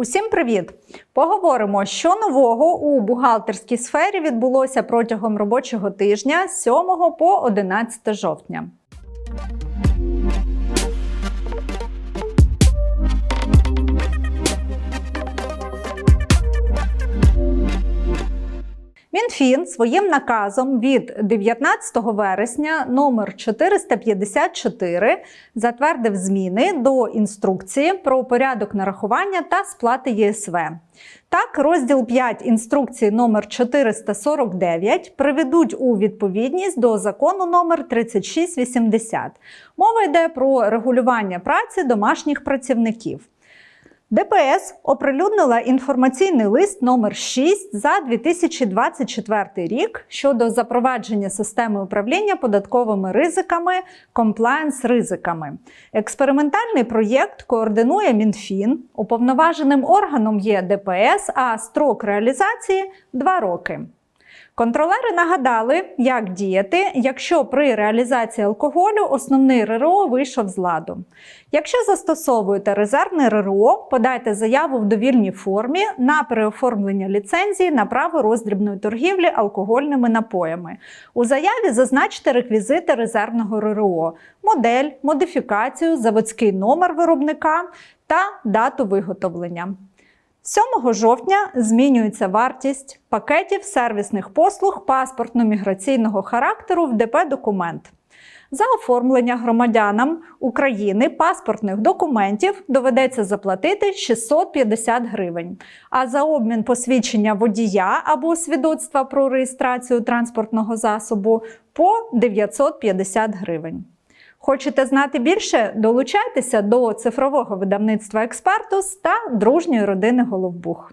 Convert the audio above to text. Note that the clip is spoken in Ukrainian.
Усім привіт! Поговоримо, що нового у бухгалтерській сфері відбулося протягом робочого тижня з 7 по 11 жовтня. Мінфін своїм наказом від 19 вересня номер 454 затвердив зміни до інструкції про порядок нарахування та сплати ЄСВ. Так, розділ 5 інструкції номер 449 приведуть у відповідність до закону номер 3680. Мова йде про регулювання праці домашніх працівників. ДПС оприлюднила інформаційний лист номер 6 за 2024 рік щодо запровадження системи управління податковими ризиками комплаєнс ризиками. Експериментальний проєкт координує Мінфін. Уповноваженим органом є ДПС, а строк реалізації 2 роки. Контролери нагадали, як діяти, якщо при реалізації алкоголю основний РРО вийшов з ладу. Якщо застосовуєте резервне РРО, подайте заяву в довільній формі на переоформлення ліцензії на право роздрібної торгівлі алкогольними напоями. У заяві зазначте реквізити резервного РРО, модель, модифікацію, заводський номер виробника та дату виготовлення. 7 жовтня змінюється вартість пакетів сервісних послуг паспортно-міграційного характеру в ДП документ. За оформлення громадянам України паспортних документів доведеться заплатити 650 гривень, а за обмін посвідчення водія або свідоцтва про реєстрацію транспортного засобу по 950 гривень. Хочете знати більше? Долучайтеся до цифрового видавництва Експертус та дружньої родини Головбух.